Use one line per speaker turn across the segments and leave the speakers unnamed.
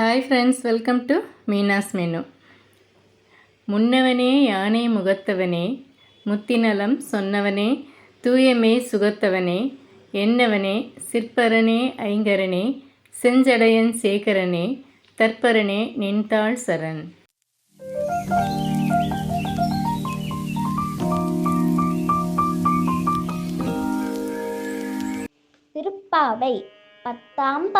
Hi friends welcome to Meena's menu முன்னவனே யானை முகத்தவனே முத்திநலம் சொன்னவனே தூயமே சுகத்தவனே என்னவனே சிற்பரனே ஐங்கரனே செஞ்சடையன் சேகரனே தற்பரனே நின்தாள் சரண்.
திருப்பாவை பத்தாம்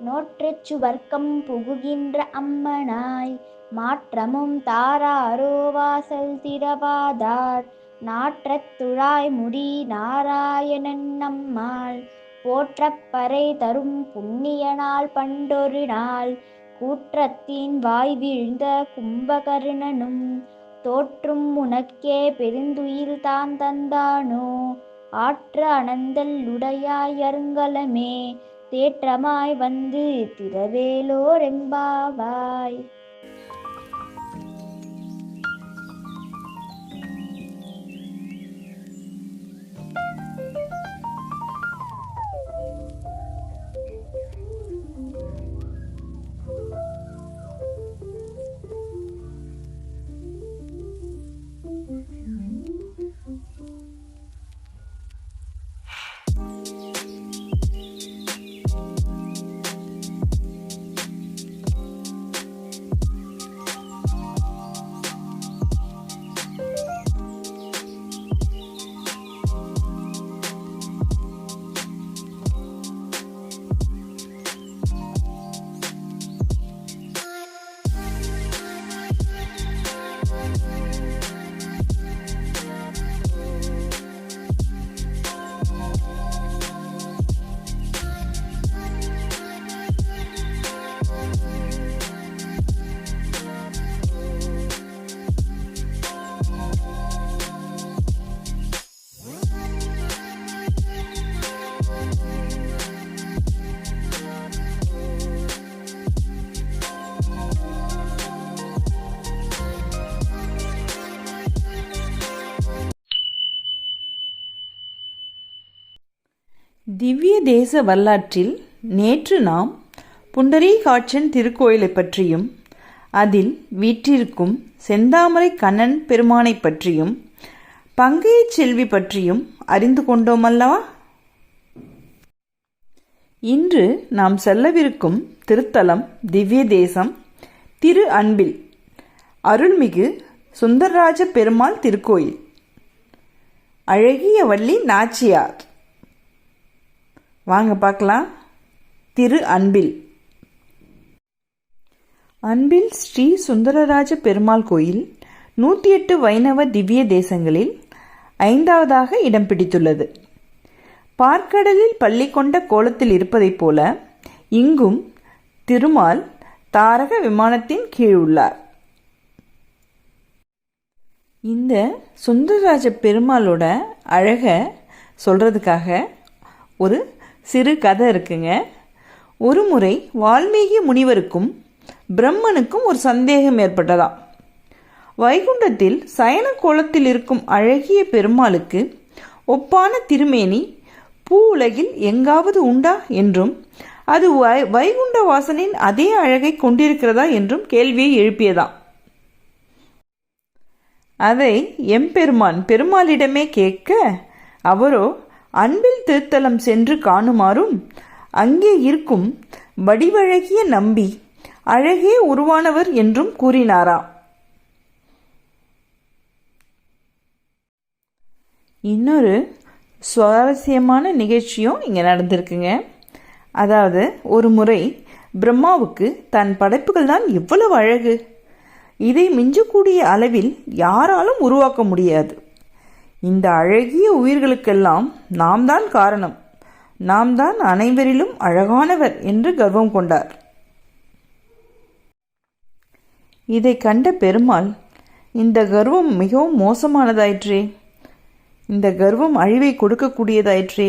நோற்றச்சு வர்க்கம் சுவர்க்கம் புகுகின்ற அம்மனாய் மாற்றமும் தாராரோ வாசல் திரவாதார் நாற்றத் துழாய் முடி நாராயணன் நம்மாள் போற்றப்பறை தரும் புண்ணிய நாள் பண்டொரு நாள் கூற்றத்தின் வாய் வீழ்ந்த கும்பகர்ணனும் தோற்றும் உனக்கே பெருந்துயில் தான் தந்தானோ ஆற்ற அனந்தல் உடையாய் அருங்கலமே தேற்றமாய் வந்து திரவேலோரெம்பாவாய்
திவ்ய தேச வரலாற்றில் நேற்று நாம் புண்டரீகாட்சன் திருக்கோயிலை பற்றியும் அதில் வீற்றிருக்கும் செந்தாமரை கண்ணன் பெருமானை பற்றியும் பங்கைய செல்வி பற்றியும் அறிந்து கொண்டோமல்லவா? இன்று நாம் செல்லவிருக்கும் திருத்தலம் திவ்ய தேசம் திரு அன்பில் அருள்மிகு சுந்தரராஜ பெருமாள் திருக்கோயில். அழகிய வள்ளி நாச்சியார். வாங்க பார்க்கலாம். திரு அன்பில். அன்பில் ஸ்ரீ சுந்தரராஜ பெருமாள் கோயில் நூற்றி எட்டு வைணவ திவ்ய தேசங்களில் ஐந்தாவதாக இடம் பிடித்துள்ளது. பார்க்கடலில் பள்ளி கொண்ட கோலத்தில் இருப்பதைப் போல இங்கும் திருமால் தாரக விமானத்தின் கீழ் உள்ளார். இந்த சுந்தரராஜ பெருமாளோட அழக சொல்றதுக்காக ஒரு சிறு கதை இருக்குங்க. ஒரு முறை வால்மீகி முனிவருக்கும் பிரம்மனுக்கும் ஒரு சந்தேகம் ஏற்பட்டதா வைகுண்டத்தில் சயன கோலத்தில் இருக்கும் அழகிய பெருமாளுக்கு ஒப்பான திருமேனி பூ உலகில் எங்காவது உண்டா? என்றும் அது வை வைகுண்ட வாசனின் அதே அழகை கொண்டிருக்கிறதா? என்றும் கேள்வியை எழுப்பியதாம். அதை எம்பெருமான் பெருமாளிடமே கேட்க அவரோ அன்பில் திருத்தலம் சென்று காணுமாறும் அங்கே இருக்கும் வடிவழகிய நம்பி அழகே உருவானவர் என்றும் கூறினாரா? இன்னொரு சுவாரஸ்யமான நிகழ்ச்சியும் இங்கே நடந்திருக்குங்க. அதாவது ஒரு முறை பிரம்மாவுக்கு தன் படைப்புகள் தான் எவ்வளவு அழகு. இதை மிஞ்சக்கூடிய அளவில் யாராலும் உருவாக்க முடியாது. இந்த அழகிய உயிர்களுக்கெல்லாம் நாம் தான் காரணம். நாம் தான் அனைவரிலும் அழகானவர் என்று கர்வம் கொண்டார். இதை கண்ட பெருமாள் இந்த கர்வம் மிகவும் மோசமானதாயிற்றே. இந்த கர்வம் அழிவை கொடுக்கக்கூடியதாயிற்றே.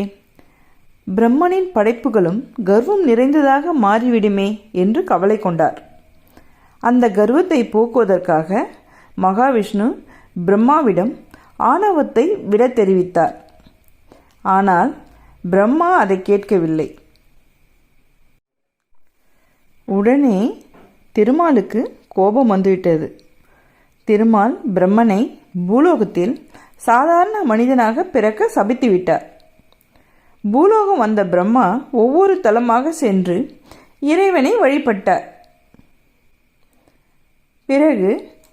பிரம்மனின் படைப்புகளும் கர்வம் நிறைந்ததாக மாறிவிடுமே என்று கவலை கொண்டார். அந்த கர்வத்தை போக்குவதற்காக மகாவிஷ்ணு பிரம்மாவிடம் ஆணவத்தை விட தெரிவித்தார். ஆனால் பிரம்மா அதை கேட்கவில்லை. உடனே திருமாலுக்கு கோபம் வந்துவிட்டது. திருமால் பிரம்மனை பூலோகத்தில் சாதாரண மனிதனாக பிறக்க சபித்து விட்டார். பூலோகம் வந்த பிரம்மா ஒவ்வொரு தலமாக சென்று இறைவனை வழிபட்டார். பிறகு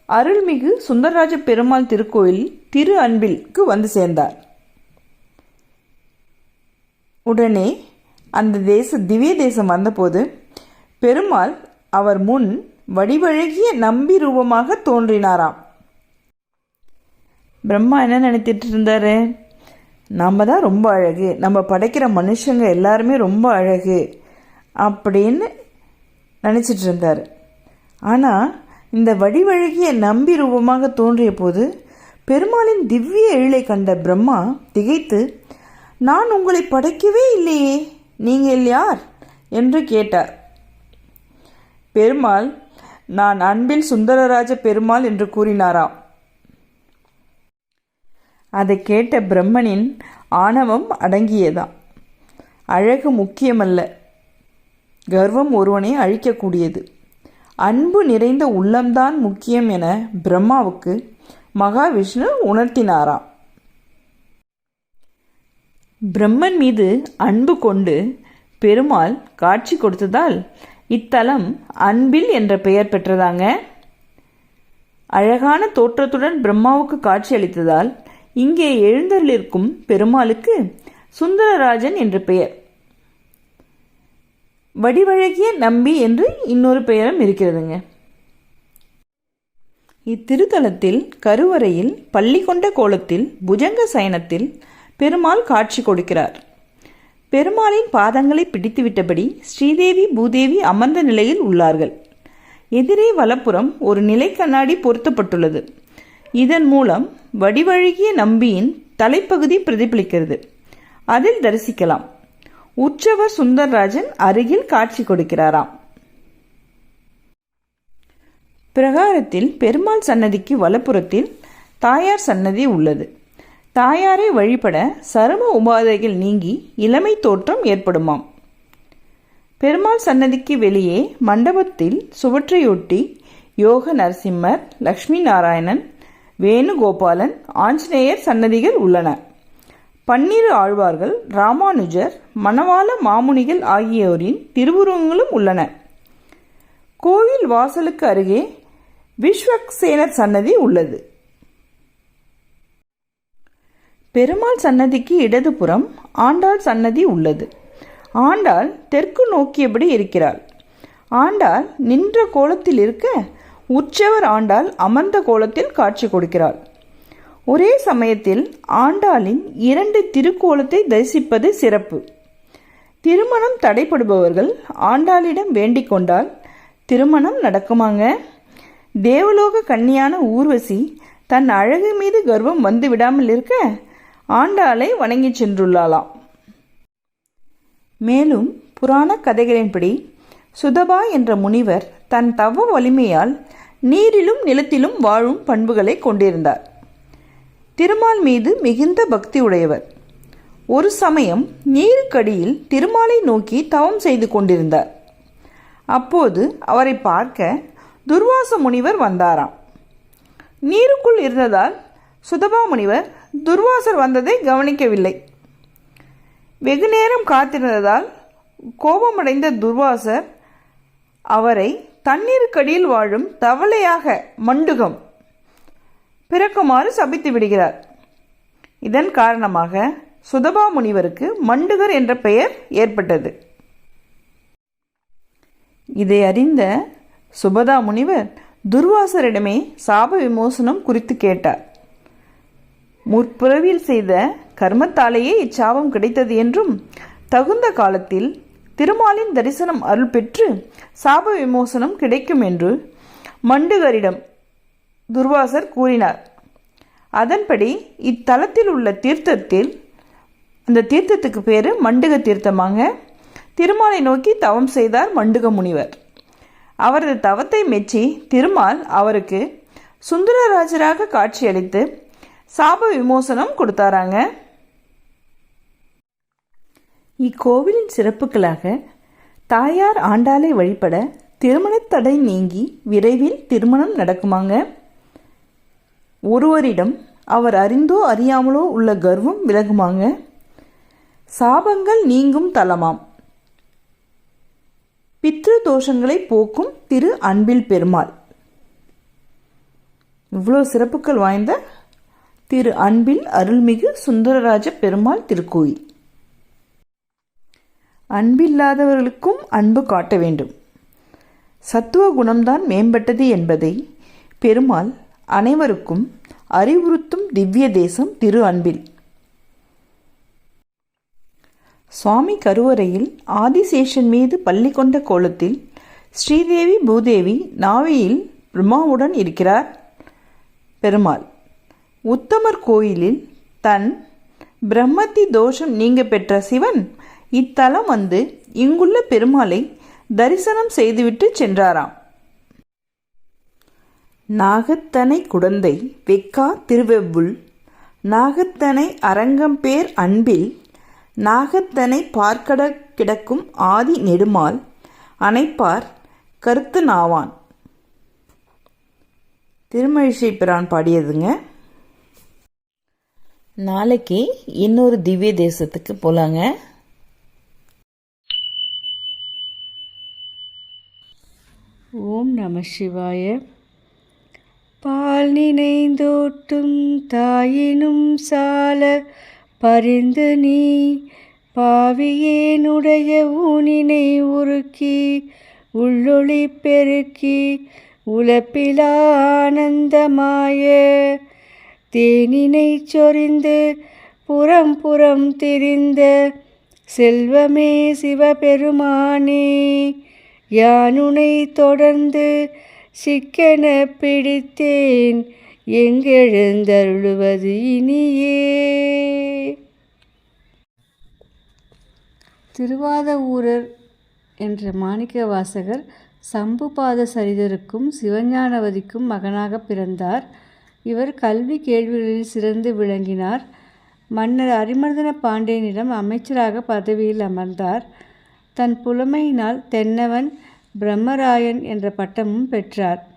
அருள்மிகு சுந்தரராஜ பெருமாள் திருக்கோயில் திரு அன்பிற்கு வந்து சேர்ந்தார். உடனே அந்த தேச திவ்ய தேசம் வந்தபோது பெருமாள் அவர் முன் வடிவழகிய நம்பி ரூபமாக தோன்றினாராம். பிரம்மா என்ன நினைத்திட்டு இருந்தாரு? நம்ம தான் ரொம்ப அழகு. நம்ம படைக்கிற மனுஷங்க எல்லாருமே ரொம்ப அழகு அப்படின்னு நினச்சிட்டு இருந்தார். ஆனால் இந்த வடிவழகிய நம்பி ரூபமாக தோன்றிய போது பெருமாளின் திவ்ய எழிலை கண்ட பிரம்மா திகைத்து நான் உங்களை படைக்கவே இல்லையே நீங்கள் யார்? என்று கேட்டார். பெருமாள் நான் அன்பில் சுந்தரராஜ பெருமாள் என்று கூறினாராம். அதை கேட்ட பிரம்மனின் ஆணவம் அடங்கியதாம். அழகு முக்கியமல்ல கர்வம் ஒருவனை அழிக்கக்கூடியது. அன்பு நிறைந்த உள்ளம்தான் முக்கியம் என பிரம்மாவுக்கு மகாவிஷ்ணு உணர்த்தினாராம். பிரம்மன் மீது அன்பு கொண்டு பெருமாள் காட்சி கொடுத்ததால் இத்தலம் அன்பில் என்ற பெயர் பெற்றதாங்க. அழகான தோற்றத்துடன் பிரம்மாவுக்கு காட்சி அளித்ததால் இங்கே எழுந்தருளிருக்கும் பெருமாளுக்கு சுந்தரராஜன் என்று பெயர். வடிவழகிய நம்பி என்று இன்னொரு பெயரும் இருக்கிறதுங்க. இத்திருத்தலத்தில் கருவறையில் பள்ளி கொண்ட கோலத்தில் புஜங்க சயனத்தில் பெருமாள் காட்சி கொடுக்கிறார். பெருமாளின் பாதங்களை பிடித்துவிட்டபடி ஸ்ரீதேவி பூதேவி அமர்ந்த நிலையில் உள்ளார்கள். எதிரே வலப்புறம் ஒரு நிலை கண்ணாடி பொருத்தப்பட்டுள்ளது. இதன் மூலம் வடிவழகிய நம்பியின் தலைப்பகுதி பிரதிபலிக்கிறது. அதில் தரிசிக்கலாம். உற்சவர் சுந்தர்ராஜன் அருகில் காட்சி கொடுக்கிறாராம். பிரகாரத்தில் பெருமாள் சன்னதிக்கு வலப்புறத்தில் தாயார் சன்னதி உள்ளது. தாயாரை வழிபட சரும உபாதைகள் நீங்கி இளமை தோற்றம் ஏற்படுமாம். பெருமாள் சன்னதிக்கு வெளியே மண்டபத்தில் சுவற்றையொட்டி யோக நரசிம்மர் லக்ஷ்மி நாராயணன் வேணுகோபாலன் ஆஞ்சநேயர் சன்னதிகள் உள்ளன. பன்னிரு ஆழ்வார்கள் ராமானுஜர் மணவாள மாமுனிகள் ஆகியோரின் திருவுருவங்களும் உள்ளன. கோவில் வாசலுக்கு அருகே விஸ்வக்சேனர் சன்னதி உள்ளது. பெருமாள் சன்னதிக்கு இடதுபுறம் ஆண்டாள் சன்னதி உள்ளது. ஆண்டாள் தெற்கு நோக்கியபடி இருக்கிறாள். ஆண்டாள் நின்ற கோலத்தில் இருக்க உற்சவர் ஆண்டாள் அமர்ந்த கோலத்தில் காட்சி கொடுக்கிறாள். ஒரே சமயத்தில் ஆண்டாளின் இரண்டு திருக்கோலத்தை தரிசிப்பது சிறப்பு. திருமணம் தடைப்படுபவர்கள் ஆண்டாளிடம் வேண்டிக் கொண்டால் திருமணம் நடக்குமாங்க? தேவலோக கன்னியான ஊர்வசி தன் அழகு மீது கர்வம் வந்து விடாமல் இருக்க ஆண்டாளை வணங்கி சென்றுள்ளாளாம். மேலும் புராண கதைகளின்படி சுதபா என்ற முனிவர் தன் தவ வலிமையால் நீரிலும் நிலத்திலும் வாழும் பண்புகளை கொண்டிருந்தார். திருமால் மீது மிகுந்த பக்தி உடையவர். ஒரு சமயம் நீருக்கடியில் திருமாலை நோக்கி தவம் செய்து கொண்டிருந்தார். அப்போது அவரை பார்க்க துர்வாச முனிவர் வந்தாராம். நீருக்குள் இருந்ததால் சுதபா முனிவர் துர்வாசர் வந்ததை கவனிக்கவில்லை. வெகு நேரம் காத்திருந்ததால் கோபமடைந்த துர்வாசர் அவரை தண்ணீருக்கடியில் வாழும் தவளையாக மண்டுகம் பிறக்குமாறு சபித்து விடுகிறார். இதன் காரணமாக சுதபா முனிவருக்கு மண்டுகர் என்ற பெயர் ஏற்பட்டது. இதை அறிந்த சுபதா முனிவர் துர்வாசரிடமே சாப விமோசனம் குறித்து கேட்டார். முற்பிறவியில் செய்த கர்மத்தாலேயே இச்சாபம் கிடைத்தது என்றும் தகுந்த காலத்தில் திருமாலின் தரிசனம் அருள் பெற்று சாப விமோசனம் கிடைக்கும் என்று மண்டுகரிடம் துர்வாசர் கூறினார். அதன்படி இத்தலத்தில் உள்ள தீர்த்தத்தில் அந்த தீர்த்தத்துக்கு பேர் மண்டுக தீர்த்தமாங்க. திருமாலை நோக்கி தவம் செய்தார் மண்டுக முனிவர். அவரது தவத்தை மெச்சி திருமால் அவருக்கு சுந்தரராஜராக காட்சியளித்து சாப விமோசனம் கொடுத்தாராங்க. இக்கோவிலின் சிறப்புகளாக தாயார் ஆண்டாளை வழிபட திருமணத் தடை நீங்கி விரைவில் திருமணம் நடக்குமாங்க. ஒருவரிடம் அவர் அறிந்தோ அறியாமலோ உள்ள கர்வம் விலகுமாங்க. சாபங்கள் நீங்கும் தலமாம். பித்ரு தோஷங்களை போக்கும் திரு அன்பில் பெருமாள். இவ்வளோ சிறப்புகள் வாய்ந்த திரு அன்பில் அருள்மிகு சுந்தரராஜ பெருமாள் திருக்கோயில். அன்பில்லாதவர்களுக்கும் அன்பு காட்ட வேண்டும். சத்துவ குணம்தான் மேம்பட்டது என்பதை பெருமாள் அனைவருக்கும் அறிவுறுத்தும் திவ்ய தேசம் திரு அன்பில். சுவாமி கருவறையில் ஆதிசேஷன் மீது பள்ளி கொண்ட கோலத்தில் ஸ்ரீதேவி பூதேவி நாவியில் பிரம்மாவுடன் இருக்கிறார். பெருமாள் உத்தமர் கோயிலில் தன் பிரம்மத்தி தோஷம் நீங்க பெற்ற சிவன் இத்தலம் வந்து இங்குள்ள பெருமாளை தரிசனம் செய்துவிட்டு சென்றாராம். நாகத்தனை குடந்தை வெக்கா திருவெவ்வுள் நாகத்தனை அரங்கம்பேர் அன்பில் நாகத்தனை பார்க்கட கிடக்கும் ஆதி நெடுமால் அணைப்பார் கருத்து நாவான். திருமழிசை பிரான் பாடியதுங்க. நாளைக்கு இன்னொரு திவ்ய தேசத்துக்கு போலாங்க.
ஓம் நம சிவாய. பால் நினைந்தோட்டும் தாயினும் சால பரிந்து நீ பாவியேனுடைய ஊனினை உருக்கி உள்ளொளி பெருக்கி உலப்பிலா ஆனந்தமாய. தேனினை சொரிந்து புறம் புறம் திரிந்த செல்வமே சிவபெருமானே யானுனை தொடர்ந்து சிக்கென பிடித்தேன். எங்கெழுந்தருளுவது இனியே. திருவாதவூரர் என்ற மாணிக்க வாசகர் சம்புபாத சரிதருக்கும் சிவஞானவதிக்கும் மகனாக பிறந்தார். இவர் கல்வி கேள்விகளில் சிறந்து விளங்கினார். மன்னர் அரிமர்தன பாண்டியனிடம் அமைச்சராக பதவியில் அமர்ந்தார். தன் புலமையினால் தென்னவன் பிரம்மராயன் என்ற பட்டமும் பெற்றார்.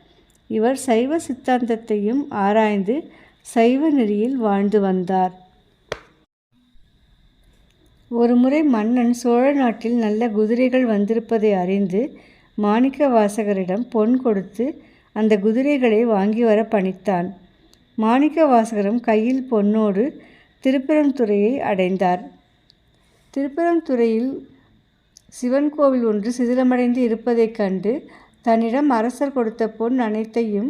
இவர் சைவ சித்தாந்தத்தையும் ஆராய்ந்து சைவ நெறியில் வாழ்ந்து வந்தார். ஒருமுறை மன்னன் சோழ நாட்டில் நல்ல குதிரைகள் வந்திருப்பதை அறிந்து மாணிக்க வாசகரிடம் பொன் கொடுத்து அந்த குதிரைகளை வாங்கி வர பணித்தான். மாணிக்க வாசகரும் கையில் பொன்னோடு திருப்பரந்துறையை அடைந்தார். திருப்பரந்துறையில் சிவன் கோவில் ஒன்று சிதிலமடைந்து இருப்பதைக் கண்டு தன்னிடம் அரசர் கொடுத்த பொன் அனைத்தையும்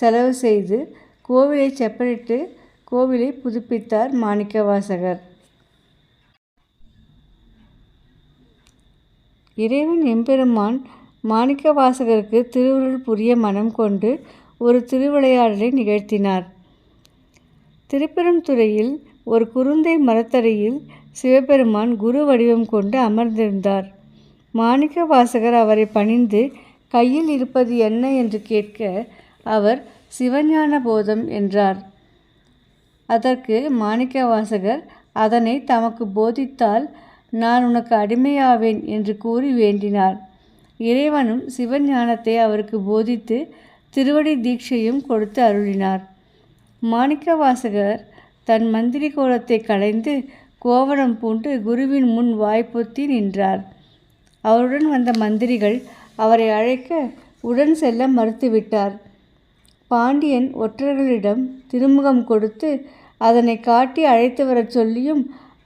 செலவு செய்து கோவிலை செப்பனிட்டு கோவிலை புதுப்பித்தார் மாணிக்கவாசகர். இறைவன் எம்பெருமான் மாணிக்கவாசகருக்கு திருவுருள் புரிய மனம் கொண்டு ஒரு திருவிளையாடலை நிகழ்த்தினார். திருப்பெருந்துறையில் ஒரு குருந்தை மரத்தடியில் சிவபெருமான் குரு வடிவம் கொண்டு அமர்ந்திருந்தார். மாணிக்கவாசகர் அவரை பணிந்து கையில் இருப்பது என்ன என்று கேட்க அவர் சிவஞான போதம் என்றார். அதற்கு மாணிக்க வாசகர் அதனை தமக்கு போதித்தால் நான் உனக்கு அடிமையாவேன் என்று கூறி வேண்டினார். இறைவனும் சிவஞானத்தை அவருக்கு போதித்து திருவடி தீட்சையும் கொடுத்து அருளினார். மாணிக்கவாசகர் தன் மந்திரி கோலத்தை களைந்து கோவணம் பூண்டு குருவின் முன் வாய்ப்பொத்தி நின்றார். அவருடன் வந்த மந்திரிகள் அவரை அழைக்க உடன் செல்ல மறுத்துவிட்டார். பாண்டியன் ஒற்றர்களிடம் திருமுகம் கொடுத்து அதனை காட்டி அழைத்து வரச் சொல்லியும்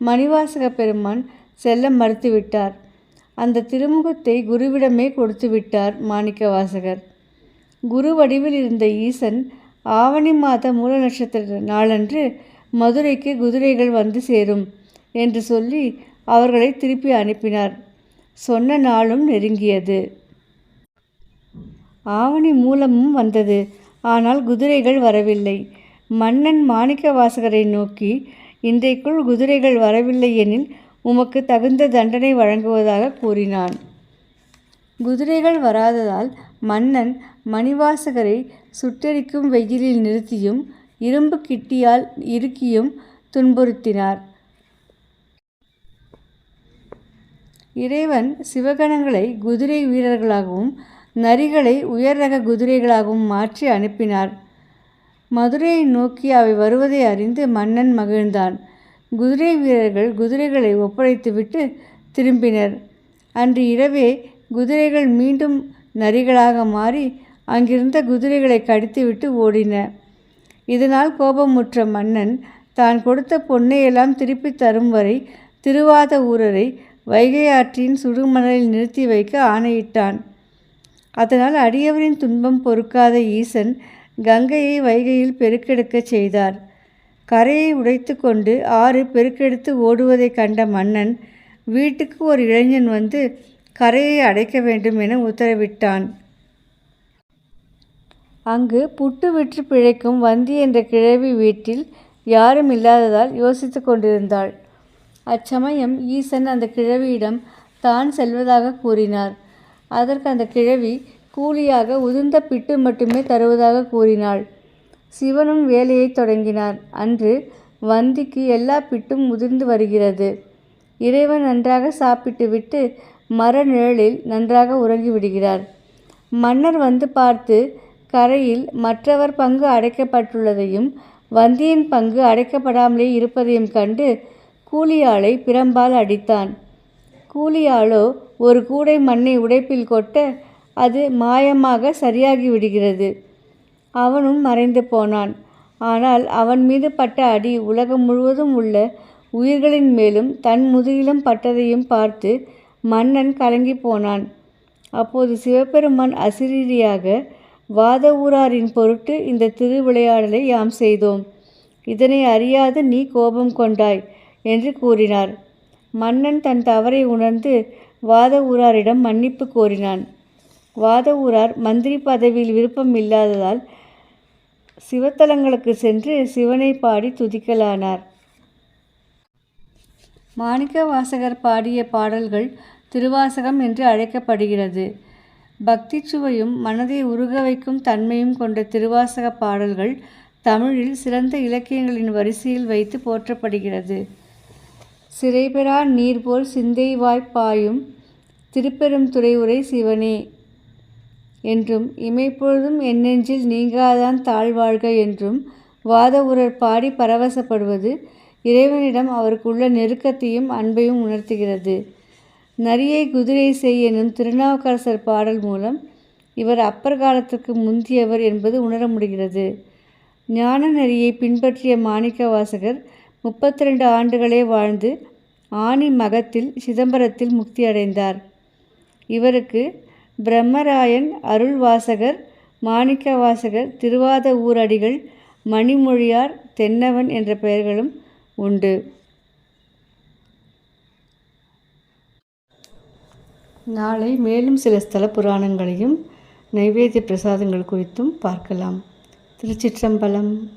மணிவாசக பெருமான் செல்ல மறுத்துவிட்டார். அந்த திருமுகத்தை குருவிடமே கொடுத்து விட்டார் மாணிக்கவாசகர். குரு வடிவில் இருந்த ஈசன் ஆவணி மாத மூல நட்சத்திர நாளன்று மதுரைக்கு குதிரைகள் வந்து சேரும் என்று சொல்லி அவர்களை திருப்பி அனுப்பினார். சொன்ன நாளும் நெருங்கியது. ஆவணி மூலமும் வந்தது. ஆனால் குதிரைகள் வரவில்லை. மன்னன் மாணிக்க வாசகரை நோக்கி இன்றைக்குள் குதிரைகள் வரவில்லை எனில் உமக்கு தகுந்த தண்டனை வழங்குவதாக கூறினான். குதிரைகள் வராததால் மன்னன் மணிவாசகரை சுட்டெரிக்கும் வெயிலில் நிறுத்தியும் இரும்பு கிட்டியால் இறுக்கியும் துன்புறுத்தினார். இறைவன் சிவகணங்களை குதிரை வீரர்களாகவும் நரிகளை உயர் ரக குதிரைகளாகவும் மாற்றி அனுப்பினார். மதுரையை நோக்கி அவை வருவதை அறிந்து மன்னன் மகிழ்ந்தான். குதிரை வீரர்கள் குதிரைகளை ஒப்படைத்துவிட்டு திரும்பினர். அன்று இரவே குதிரைகள் மீண்டும் நரிகளாக மாறி அங்கிருந்த குதிரைகளை கடித்துவிட்டு ஓடின. இதனால் கோபமுற்ற மன்னன் தான் கொடுத்த பொன்னையெல்லாம் திருப்பி தரும் வரை திருவாத ஊரரை வைகை ஆற்றின் சுடுமணலில் நிறுத்தி வைக்க ஆணையிட்டான். அதனால் அடியவரின் துன்பம் பொறுக்காத ஈசன் கங்கையை வைகையில் பெருக்கெடுக்கச் செய்தார். கரையை உடைத்து கொண்டு ஆறு பெருக்கெடுத்து ஓடுவதைக் கண்ட மன்னன் வீட்டுக்கு ஒரு இளைஞன் வந்து கரையை அடைக்க வேண்டும் என உத்தரவிட்டான். அங்கு புட்டு விற்று பிழைக்கும் வந்தி என்ற கிழவி வீட்டில் யாரும் இல்லாததால் யோசித்து கொண்டிருந்தாள். அச்சமயம் ஈசன் அந்த கிழவியிடம் தான் செல்வதாக கூறினார். அதற்கு அந்த கிழவி கூலியாக உதிர்ந்த பிட்டு மட்டுமே தருவதாக கூறினாள். சிவனும் வேலையை தொடங்கினார். அன்று வந்திக்கு எல்லா பிட்டும் உதிர்ந்து வருகிறது. இறைவன் நன்றாக சாப்பிட்டுவிட்டு மர நிழலில் நன்றாக உறங்கி விடுகிறார். மன்னர் வந்து பார்த்து கரையில் மற்றவர் பங்கு அடைக்கப்பட்டுள்ளதையும் வந்தியின் பங்கு அடைக்கப்படாமலே இருப்பதையும் கண்டு கூலியாளை பிரம்பால் அடித்தான். கூலியாளோ ஒரு கூடை மண்ணை உடைப்பில் கொட்ட அது மாயமாக சரியாகி விடுகிறது. அவனும் மறைந்து போனான். ஆனால் அவன் மீது பட்ட அடி உலகம் முழுவதும் உள்ள உயிர்களின் மேலும் தன் முதுகிலும் பட்டதையும் பார்த்து மன்னன் கலங்கி போனான். அப்போது சிவபெருமான் அசிரீரியாக வாத ஊராரின் பொருட்டு இந்த திருவிளையாடலை யாம் செய்தோம். இதனை அறியாது நீ கோபம் கொண்டாய் என்று கூறினார். மன்னன் தன் தவறை உணர்ந்து வாத ஊராரிடம் மன்னிப்பு கோரினான். வாத ஊரார் மந்திரி பதவியில் விருப்பம் இல்லாததால் சிவத்தலங்களுக்கு சென்று சிவனை பாடி துதிக்கலானார். மாணிக்க வாசகர் பாடிய பாடல்கள் திருவாசகம் என்று அழைக்கப்படுகிறது. பக்தி சுவையும் மனதை உருக வைக்கும் தன்மையும் கொண்ட திருவாசக பாடல்கள் தமிழில் சிறந்த இலக்கியங்களின் வரிசையில் வைத்து போற்றப்படுகிறது. சிறைபெறா நீர்போல் சிந்தை வாய்ப்பாயும் திருப்பெரும் துறையுரை சிவனே என்றும் இமைப்பொழுதும் என்னெஞ்சில் நீங்காதான் தாழ்வாழ்க என்றும் வாத உரர் பாடி பரவசப்படுவது இறைவனிடம் அவருக்குள்ள நெருக்கத்தையும் அன்பையும் உணர்த்துகிறது. நரியை குதிரை செய் எனும் திருநாவுக்கரசர் பாடல் மூலம் இவர் அப்பர் காலத்திற்கு முந்தியவர் என்பது உணர முடிகிறது. ஞான நெறியை பின்பற்றிய மாணிக்க வாசகர் முப்பத்தி ரெண்டு ஆண்டுகளே வாழ்ந்து ஆணி மகத்தில் சிதம்பரத்தில் முக்தி அடைந்தார் இவருக்கு பிரம்மராயன் அருள்வாசகர் மாணிக்கவாசகர் திருவாத ஊரடிகள் மணிமொழியார் தென்னவன் என்ற பெயர்களும் உண்டு. நாளை மேலும் சில ஸ்தல புராணங்களையும் நைவேத்திய பிரசாதங்கள் குறித்தும் பார்க்கலாம். திருச்சிற்றம்பலம்.